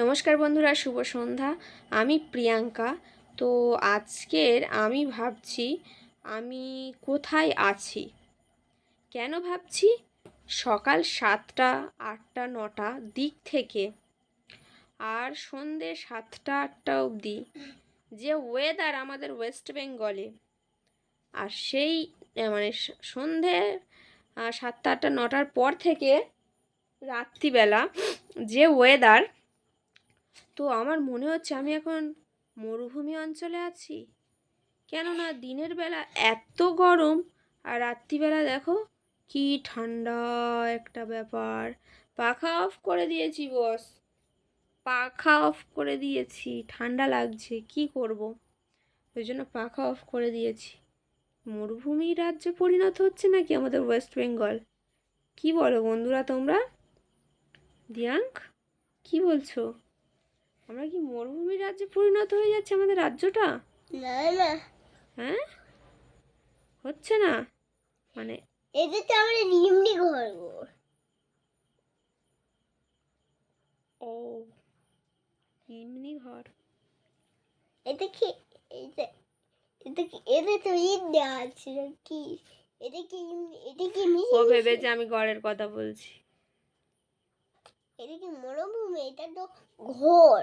নমস্কার বন্ধুরা, শুভ সন্ধ্যা। আমি প্রিয়াঙ্কা। তো আজকের আমি ভাবছি, আমি কোথায় আছি? কেন ভাবছি? সকাল সাতটা, আটটা, নটা দিক থেকে আর সন্ধে সাতটা, আটটা অবধি যে ওয়েদার আমাদের ওয়েস্ট বেঙ্গলে আর সেই মানে সন্ধে সাতটা, আটটা, নটার পর থেকে রাত্রিবেলা যে ওয়েদার তো আমার মনে হচ্ছে আমি এখন মরুভূমি অঞ্চলে আছি। কেননা দিনের বেলা এত গরম আর রাত্রিবেলা দেখো কি ঠান্ডা একটা ব্যাপার। পাখা অফ করে দিয়েছি, বস। পাখা অফ করে দিয়েছি। ঠান্ডা লাগছে, কি করব? ওই জন্য পাখা অফ করে দিয়েছি। মরুভূমি রাজ্যে পরিণত হচ্ছে নাকি আমাদের ওয়েস্ট বেঙ্গল? কি বলো বন্ধুরা তোমরা? দিয়াঙ্ক, কি বলছো? আমরা কি মরুভূমি রাজ্যে পরিণত হয়ে যাচ্ছে আমাদের রাজ্যটা? না না। হ্যাঁ? হচ্ছে না? মানে এটা তো আমরা নিমনি ঘর। গো। ও এমনি ঘর। এটা কি এটা এটা কি এটা তো ইট দেওয়া আছে কি? এটা কি এটা কি ও ভেবেছে আমি ঘরের কথা বলছি। এটা কি মরুভূমি এটা তো ঘর।